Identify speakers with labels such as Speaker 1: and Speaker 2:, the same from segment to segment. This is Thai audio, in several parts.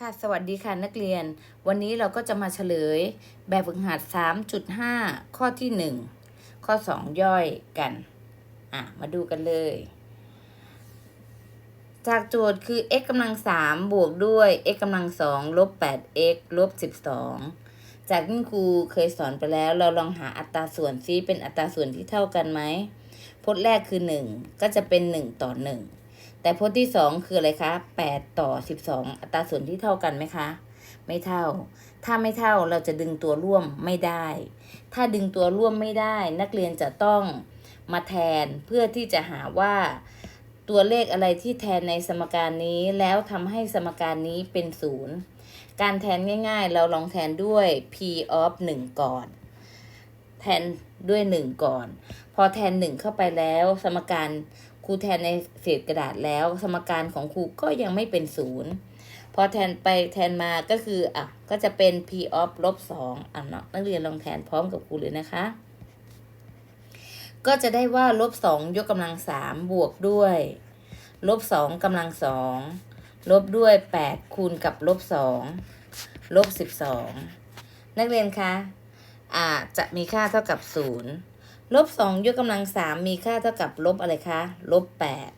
Speaker 1: ค่ะสวัสดีค่ะนักเรียน วันนี้เราก็จะมาเฉลย แบบฝึกหัด 3.5 ข้อที่ 1 ข้อ 2 ย่อยกัน อะ มาดูกันเลย จากโจทย์คือ x กำลัง 3 บวกด้วย x กำลัง 2 ลบ 8x ลบ 12 จากที่ครูเคยสอนไปแล้ว เราลองหาอัตราส่วนซิเป็นอัตราส่วนที่เท่ากันไหมพจน์แรกคือ 1 ก็จะเป็น 1 ต่อ 1 แต่พจน์ที่สองคืออะไรคะแปดต่อสิบสองอัตราส่วนที่เท่ากันไหมคะ ไม่เท่า ถ้าไม่เท่าเราจะดึงตัวร่วมไม่ได้ ถ้าดึงตัวร่วมไม่ได้ นักเรียนจะต้องมาแทนเพื่อที่จะหาว่าตัวเลขอะไรที่แทนในสมการนี้แล้วทำให้สมการนี้เป็นศูนย์การแทนง่ายๆ เราลองแทนด้วย p of 1 ก่อน แทนด้วย 1 ก่อน พอแทน 1 เข้าไปแล้ว สมการ ครูแทนในเศษกระดาษแล้ว สมการของครูก็ยังไม่เป็นศูนย์พอแทนไปแทนมาก็คืออะก็จะเป็น p of ลบสองอะเนาะนักเรียนลองแทนพร้อมกับครูเลยนะคะ ก็จะได้ว่าลบสองยกกำลังสามบวกด้วยลบสองกำลังสองลบด้วยแปดคูณกับลบสองลบสิบสองนักเรียนคะอ่าจะมีค่าเท่ากับศูนย์ ลบสองยกกำลังสามมีค่าเท่ากับลบอะไรคะ ลบแปด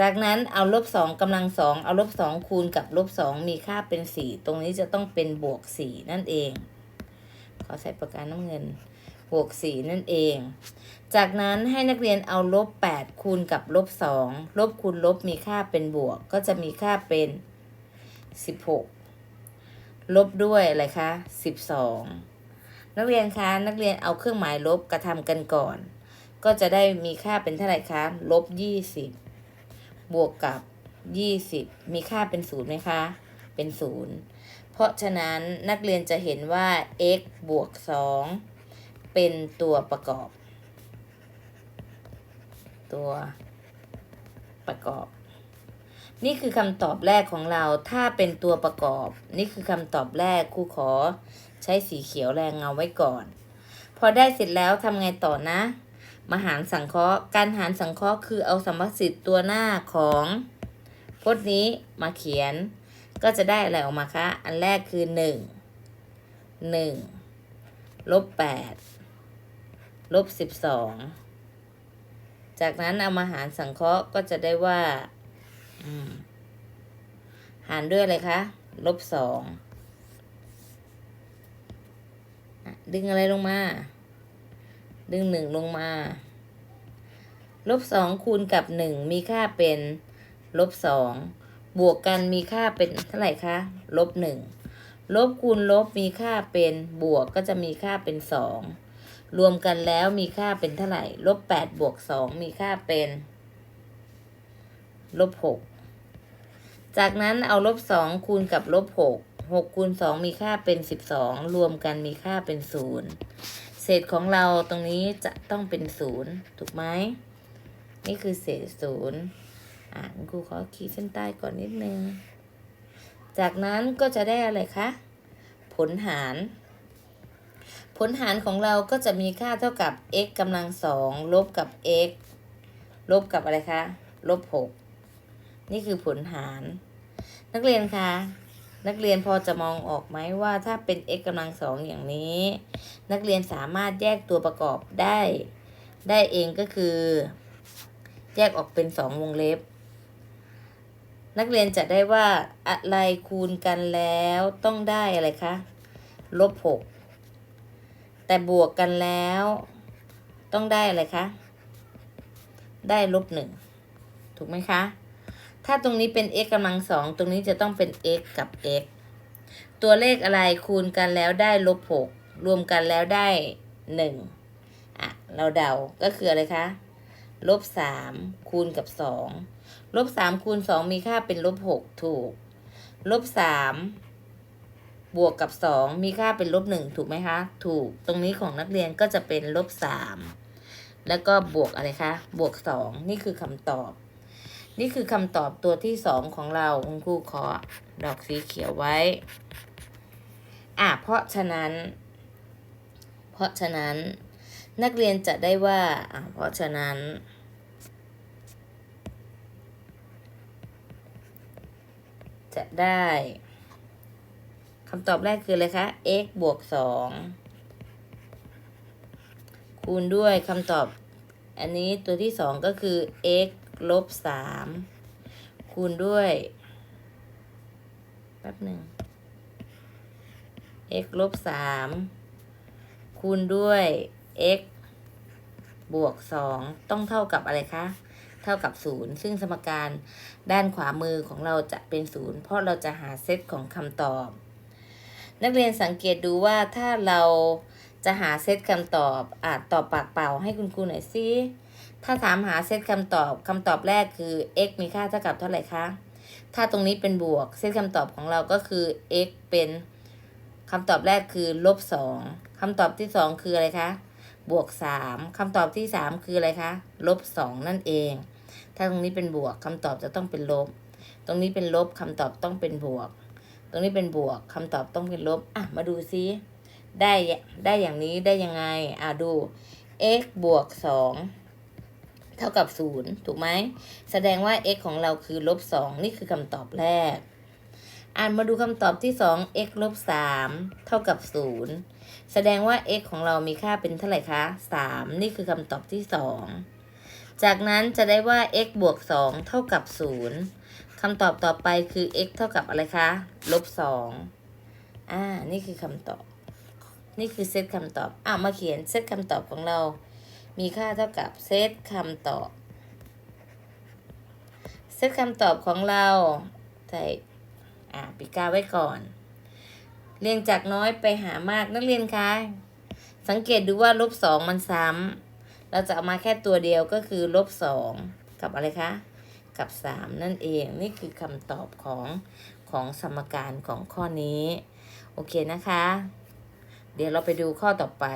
Speaker 1: จากนั้นเอาลบสองกำลังสองเอาลบสองคูณกับลบสองมีค่าเป็นสี่ตรงนี้จะต้องเป็นบวกสี่นั่นเอง ขอใส่ปากกาน้ำเงิน บวกสี่นั่นเอง จากนั้นให้นักเรียนเอาลบแปดคูณกับลบสองลบคูณลบมีค่าเป็นบวก ก็จะมีค่าเป็นสิบหกลบด้วยอะไรคะสิบสอง นักเรียนคะนักเรียนเอาเครื่องหมายลบกระทำกันก่อน ก็จะได้มีค่าเป็นเท่าไหร่คะลบยี่สิบบวกกับยี่สิบมีค่าเป็นศูนย์ไหมคะ เป็นศูนย์เพราะฉะนั้นนักเรียนจะเห็นว่า x บวกสองเป็นตัวประกอบ ตัวประกอบ นี่คือคำตอบแรกของเราถ้าเป็นตัวประกอบ นี่คือคำตอบแรกครูขอ ใช้สีเขียวแรงเงาไว้ก่อน พอได้เสร็จแล้วทำไงต่อนะ มาหารสังเคราะห์การหารสังเคราะห์คือเอาสมมติสิทธิ์ตัวหน้าของพจน์นี้มาเขียน ก็จะได้อะไรออกมาคะอันแรกคือหนึ่งหนึ่งลบแปดลบสิบสองจากนั้นเอามาหารสังเคราะห์ก็จะได้ว่าหารด้วยอะไรคะลบสอง ดึงอะไรลงมา ดึงหนึ่งลงมา ลบสองคูณกับหนึ่งมีค่าเป็น ลบสองบวกกันมีค่าเป็นเท่าไหร่คะ ลบหนึ่งลบคูณลบมีค่าเป็นบวกก็จะมีค่าเป็นสองรวมกันแล้วมีค่าเป็นเท่าไหร่ ลบแปดบวกสองมีค่าเป็น ลบหกจากนั้นเอาลบสองคูณกับลบหก หกคูณสองมีค่าเป็นสิบสองรวมกันมีค่าเป็นศูนย์เศษของเราตรงนี้จะต้องเป็นศูนย์ถูกไหมนี่คือเศษศูนย์อ่านครูขอขีดเส้นใต้ก่อนนิดนึง จากนั้นก็จะได้อะไรคะ ผลหาร ผลหารของเราก็จะมีค่าเท่ากับ x กำลังสองลบกับ x ลบกับอะไรคะ ลบหกนี่คือผลหาร นักเรียนคะ นักเรียนพอจะมองออกไหมว่าถ้าเป็น x กำลังสองอย่างนี้ นักเรียนสามารถแยกตัวประกอบได้ ได้เองก็คือ แยกออกเป็นสองวงเล็บ นักเรียนจะได้ว่าอะไรคูณกันแล้วต้องได้อะไรคะลบหกแต่บวกกันแล้ว ต้องได้อะไรคะ ได้ลบหนึ่งถูกไหมคะ ถ้าตรงนี้เป็น x กำลังสองตรงนี้จะต้องเป็น x กับ x ตัวเลขอะไรคูณกันแล้วได้ลบหกรวมกันแล้วได้หนึ่งอะ เราเดา ก็คืออะไรคะลบสามคูณกับสองลบสามคูณสองมีค่าเป็นลบหกถูก ลบสามบวกกับสองมีค่าเป็นลบหนึ่งถูกไหมคะ ถูก ตรงนี้ของนักเรียนก็จะเป็นลบสามแล้วก็บวกอะไรคะ บวกสองนี่คือคำตอบ นี่คือคำตอบตัวที่สองของเราคุณครูขอดอกสีเขียวไว้ อะเพราะฉะนั้น เพราะฉะนั้น นักเรียนจะได้ว่าอะเพราะฉะนั้น จะได้คำตอบแรกคืออะไรคะ x บวกสองคูณด้วยคำตอบ อันนี้ตัวที่สองก็คือ x ลบสามคูณด้วย แป๊บหนึ่ง x ลบสามคูณด้วย x บวกสองต้องเท่ากับอะไรคะ เท่ากับศูนย์ซึ่งสมการด้านขวามือของเราจะเป็นศูนย์เพราะเราจะหาเซตของคำตอบ นักเรียนสังเกตดูว่าถ้าเราจะหาเซตคำตอบอาจตอบปากเปล่าให้คุณครูหน่อยสิ ถ้าถามหาเซตคำตอบคำตอบแรกคือ x มีค่าเท่ากับเท่าไหร่คะ ถ้าตรงนี้เป็นบวก เซตคำตอบของเราก็คือ x เป็นคำตอบแรกคือลบสองคำตอบที่สองคืออะไรคะ บวกสามคำตอบที่สามคืออะไรคะ ลบสองนั่นเอง ถ้าตรงนี้เป็นบวกคำตอบจะต้องเป็นลบ ตรงนี้เป็นลบคำตอบต้องเป็นบวก ตรงนี้เป็นบวกคำตอบต้องเป็นลบ อะ มาดูซิได้ได้อย่างนี้ได้ยังไง อะดู x บวกสอง เท่ากับศูนย์ถูกไหม แสดงว่า x ของเราคือลบสองนี่คือคำตอบแรก อ่านมาดูคำตอบที่สอง x ลบสามเท่ากับศูนย์แสดงว่า x ของเรามีค่าเป็นเท่าไหร่คะสามนี่คือคำตอบที่สองจากนั้นจะได้ว่า x บวกสองเท่ากับศูนย์คำตอบต่อไปคือ x เท่ากับอะไรคะ ลบสองอ่า นี่คือคำตอบ นี่คือเซตคำตอบ อ่ามาเขียนเซตคำตอบของเรา มีค่าเท่ากับเซตคำตอบ เซตคำตอบของเราใส่อ่าปีกาไว้ก่อน เรียงจากน้อยไปหามากนักเรียนคะสังเกตดูว่าลบสองมันซ้ำเราจะเอามาแค่ตัวเดียวก็คือลบสองกับอะไรคะ กับสามนั่นเองนี่คือคำตอบของของสมการของข้อนี้ โอเคนะคะ เดี๋ยวเราไปดูข้อต่อไป